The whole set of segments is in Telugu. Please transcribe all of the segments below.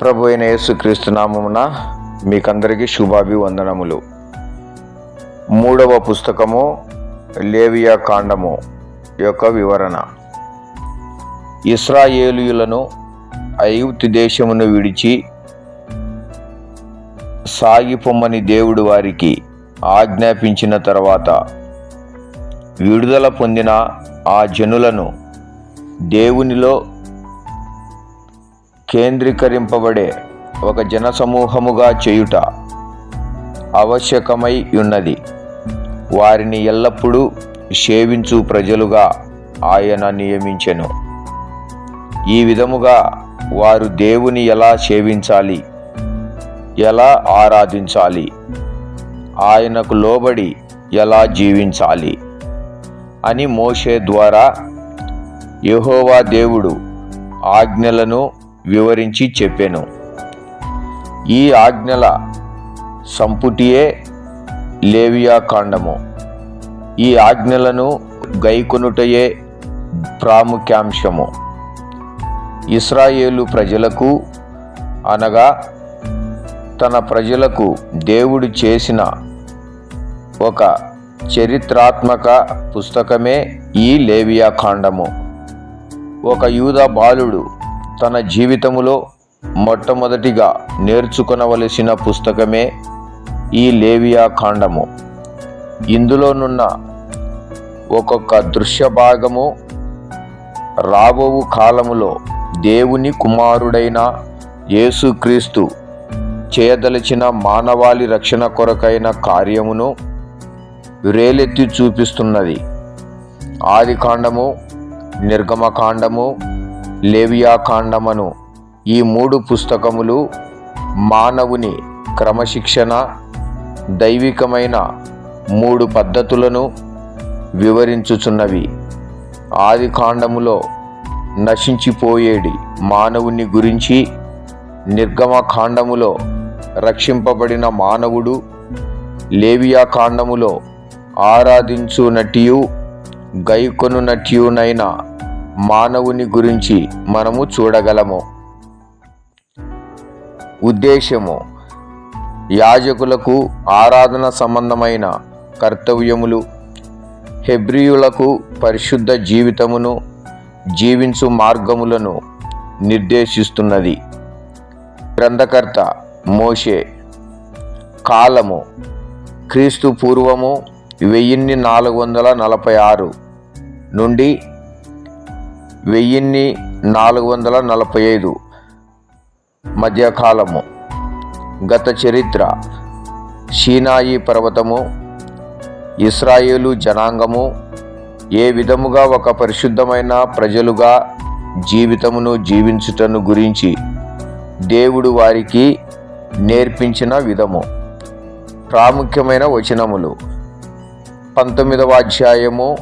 ప్రభు అయిన యేసుక్రీస్తు నామమున మీకందరికీ శుభాభివందనములు. మూడవ పుస్తకము లేవియా కాండము యొక్క వివరణ. ఇస్రాయేలీయులను ఐగుప్తు దేశమును విడిచి సాగిపొమ్మని దేవుడు వారికి ఆజ్ఞాపించిన తర్వాత విడుదల పొందిన ఆ జనులను దేవునిలో కేంద్రీకరింపబడే ఒక జనసమూహముగా చేయుట ఆవశ్యకమై ఉన్నది. వారిని ఎల్లప్పుడూ సేవించు ప్రజలుగా ఆయన నియమించెను. ఈ విధముగా వారు దేవుని ఎలా సేవించాలి? ఎలా ఆరాధించాలి? ఆయనకు లోబడి ఎలా జీవించాలి? అని మోషే ద్వారా యహోవా దేవుడు ఆజ్ఞలను వివరించి చెప్పాను. ఈ ఆజ్ఞల సంపుటియే లేవియా కాండము. ఈ ఆజ్ఞలను గైకొనుటయే ప్రాముఖ్యాంశము. ఇస్రాయేలు ప్రజలకు అనగా తన ప్రజలకు దేవుడు చేసిన ఒక చరిత్రాత్మక పుస్తకమే ఈ లేవియా కాండము. ఒక యూద బాలుడు తన జీవితములో మొట్టమొదటిగా నేర్చుకొనవలసిన పుస్తకమే ఈ లేవియా కాండము. ఇందులోనున్న ఒక్కొక్క దృశ్య భాగము రాబోవు కాలములో దేవుని కుమారుడైన యేసుక్రీస్తు చేయదలిచిన మానవాళి రక్షణ కొరకైన కార్యమును రేలెత్తి చూపిస్తున్నది. ఆది కాండము నిర్గమకాండము లేవియాకాండమను. ఈ మూడు పుస్తకములు మానవుని క్రమశిక్షణ దైవికమైన మూడు పద్ధతులను వివరించుచున్నవి. ఆది కాండములో నశించిపోయేడి మానవుని గురించి నిర్గమ కాండములో రక్షింపబడిన మానవుడు లేవియా కాండములో ఆరాధించునటియు గైకొనునట్యునైన మానవుని గురించి మనము చూడగలము. ఉద్దేశము యాజకులకు ఆరాధన సంబంధమైన కర్తవ్యములు హెబ్రియులకు పరిశుద్ధ జీవితమును జీవించు మార్గములను నిర్దేశిస్తున్నది. గ్రంథకర్త మోషే కాలము క్రీస్తు పూర్వము వెయ్యిన్ని నాలుగు వందల నలభై ఆరు నుండి వెయ్యిన్ని నాలుగు వందల నలభై ఐదు మధ్యకాలము. గత చరిత్ర. షీనాయి పర్వతము ఇస్రాయేలు జనాంగము ఏ విధముగా ఒక పరిశుద్ధమైన ప్రజలుగా జీవితమును జీవించుటను గురించి దేవుడు వారికి నేర్పించిన విధము. ప్రాముఖ్యమైన వచనములు. పంతొమ్మిదవ అధ్యాయము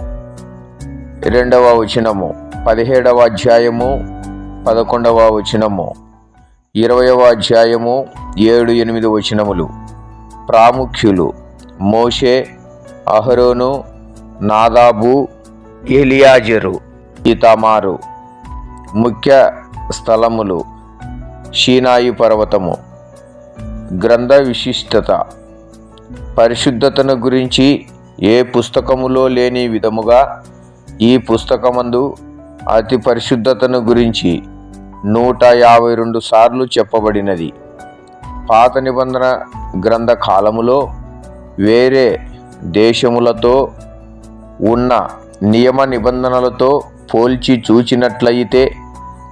రెండవ వచనము. పదిహేడవ అధ్యాయము పదకొండవ వచనము ఇరవయవ అధ్యాయము ఏడు ఎనిమిది వచనములు. ప్రాముఖ్యులు మోషే అహరోను నాదాబు ఎలియాజరు ఇతమారు ముఖ్య స్థలములు షీనాయి పర్వతము. గ్రంథ విశిష్టత పరిశుద్ధతను గురించి ఏ పుస్తకములో లేని విధముగా ఈ పుస్తకమందు అతి పరిశుద్ధతను గురించి నూట యాభై రెండు సార్లు చెప్పబడినది. పాత నిబంధన గ్రంథ కాలములో వేరే దేశములతో ఉన్న నియమ నిబంధనలతో పోల్చి చూచినట్లయితే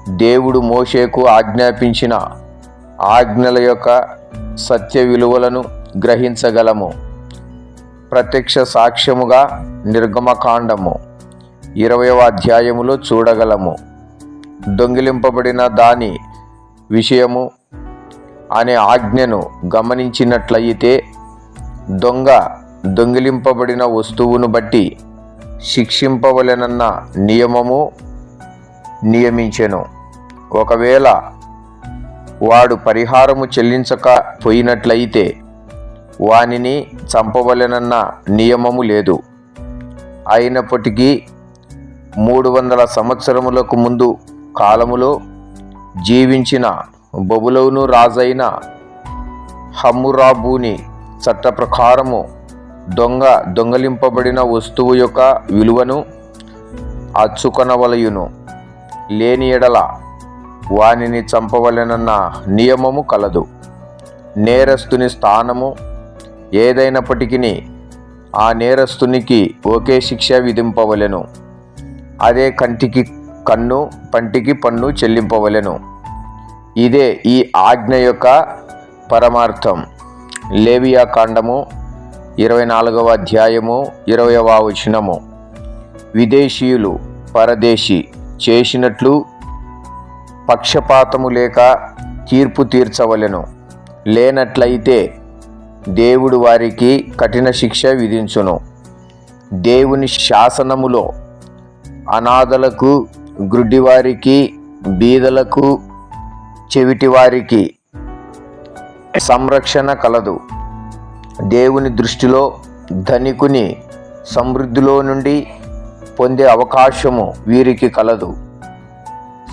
దేవుడు మోషేకు ఆజ్ఞాపించిన ఆజ్ఞల యొక్క సత్య విలువలను గ్రహించగలము. ప్రత్యక్ష సాక్ష్యముగా నిర్గమకాండము. ఇరవయవ అధ్యాయములో చూడగలము. దొంగిలింపబడిన దాని విషయము అనే ఆజ్ఞను గమనించినట్లయితే దొంగ దొంగిలింపబడిన వస్తువును బట్టి శిక్షింపవలెనన్న నియమము నియమించెను. ఒకవేళ వాడు పరిహారము చెల్లించకపోయినట్లయితే వానిని చంపవలెనన్న నియమము లేదు. అయినప్పటికీ మూడు వందల సంవత్సరములకు ముందు కాలములో జీవించిన బబులోను రాజైన హమ్మురాబుని చట్ట ప్రకారము దొంగ దొంగలింపబడిన వస్తువు యొక్క విలువను అచ్చుకొనవలయును. లేని ఎడల వానిని చంపవలెనన్న నియమము కలదు. నేరస్తుని స్థానము ఏదైనప్పటికీ ఆ నేరస్తునికి ఒకే శిక్ష విధింపవలెను. అదే కంటికి కన్ను పంటికి పన్ను చెల్లింపవలెను. ఇదే ఈ ఆజ్ఞ యొక్క పరమార్థం. లేవియా కాండము ఇరవై నాలుగవ అధ్యాయము ఇరవయవ వచనము. విదేశీయులు పరదేశీ చేసినట్లు పక్షపాతము లేక తీర్పు తీర్చవలెను. లేనట్లయితే దేవుడు వారికి కఠిన శిక్ష విధించును. దేవుని శాసనములో అనాథలకు గ్రుడ్డివారికి బీదలకు చెవిటివారికి సంరక్షణ కలదు. దేవుని దృష్టిలో ధనికుని సమృద్ధిలో నుండి పొందే అవకాశము వీరికి కలదు.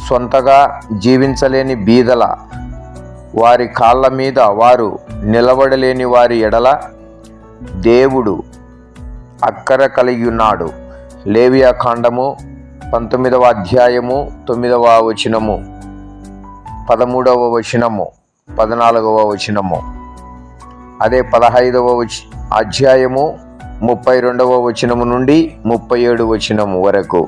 సొంతగా జీవించలేని బీదల వారి కాళ్ళ మీద వారు నిలబడలేని వారి ఎడల దేవుడు అక్కర కలిగి ఉన్నాడు లేవియా కాండము పంతొమ్మిదవ అధ్యాయము తొమ్మిదవ వచనము పదమూడవ వచనము పద్నాలుగవ వచనము. అదే పదహైదవ వచ అధ్యాయము ముప్పై రెండవ వచనము నుండి ముప్పై ఏడు వచనము వరకు.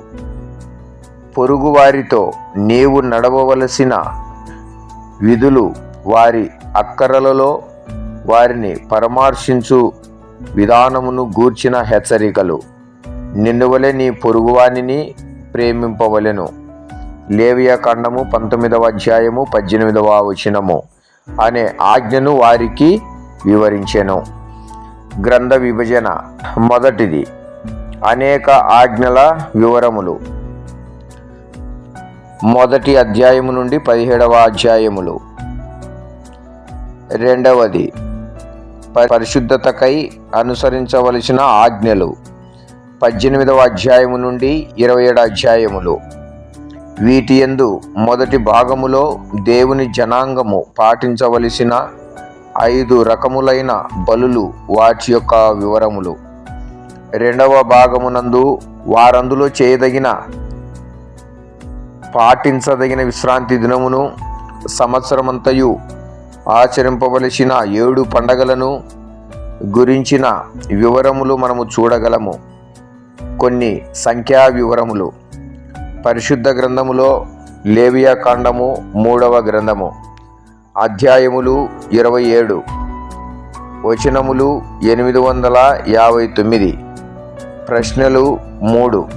పొరుగువారితో నీవు నడవవలసిన విధులు వారి అక్కరలలో వారిని పరామర్శించు విధానమును గూర్చిన హెచ్చరికలు. నిన్నువలే నీ పొరుగువానిని ప్రేమింపవలెను. లేవియా ఖండము పంతొమ్మిదవ అధ్యాయము పద్దెనిమిదవ వచనము అనే ఆజ్ఞను వారికి వివరించెను. గ్రంథ విభజన మొదటిది. అనేక ఆజ్ఞల వివరములు. మొదటి అధ్యాయము నుండి పదిహేడవ అధ్యాయములు. రెండవది పరిశుద్ధతకై అనుసరించవలసిన ఆజ్ఞలు. పద్దెనిమిదవ అధ్యాయము నుండి ఇరవై ఏడు అధ్యాయములు. వీటి ఎందు మొదటి భాగములో దేవుని జనాంగము పాటించవలసిన ఐదు రకములైన బలులు వాటి యొక్క వివరములు. రెండవ భాగమునందు వారందులో చేయదగిన పాటించదగిన విశ్రాంతి దినమును సంవత్సరమంతయు ఆచరింపవలసిన ఏడు పండగలను గురించిన వివరములు మనము చూడగలము. కొన్ని సంఖ్యా వివరములు పరిశుద్ధ గ్రంథములో లేవియా కాండము మూడవ గ్రంథము. అధ్యాయములు ఇరవై ఏడు. వచనములు ఎనిమిది వందల యాభై తొమ్మిది. ప్రశ్నలు మూడు.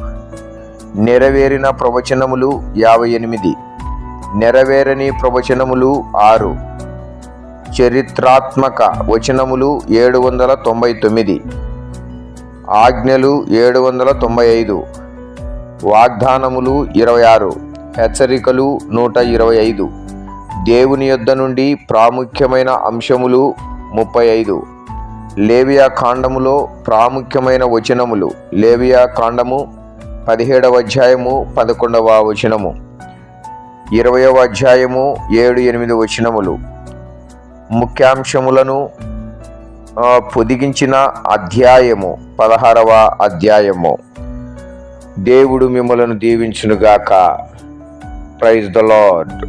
నెరవేరిన ప్రవచనములు యాభై ఎనిమిది. నెరవేరని ప్రవచనములు ఆరు. చరిత్రాత్మక వచనములు ఏడు వందల తొంభై తొమ్మిది. ఆజ్ఞలు ఏడు వందల తొంభై ఐదు వాగ్దానములు ఇరవై ఆరు హెచ్చరికలు నూట ఇరవై ఐదు దేవుని యొద్ద నుండి ప్రాముఖ్యమైన అంశములు ముప్పై ఐదు లేవియా కాండములో ప్రాముఖ్యమైన వచనములు. లేవియా కాండము పదిహేడవ అధ్యాయము పదకొండవ వచనము. ఇరవయవ అధ్యాయము ఏడు ఎనిమిది వచనములు. ముఖ్యాంశములను పొదిగించిన అధ్యాయము పదహారవ అధ్యాయము. దేవుడు మిమ్మలను దీవించునుగాక. Praise the lord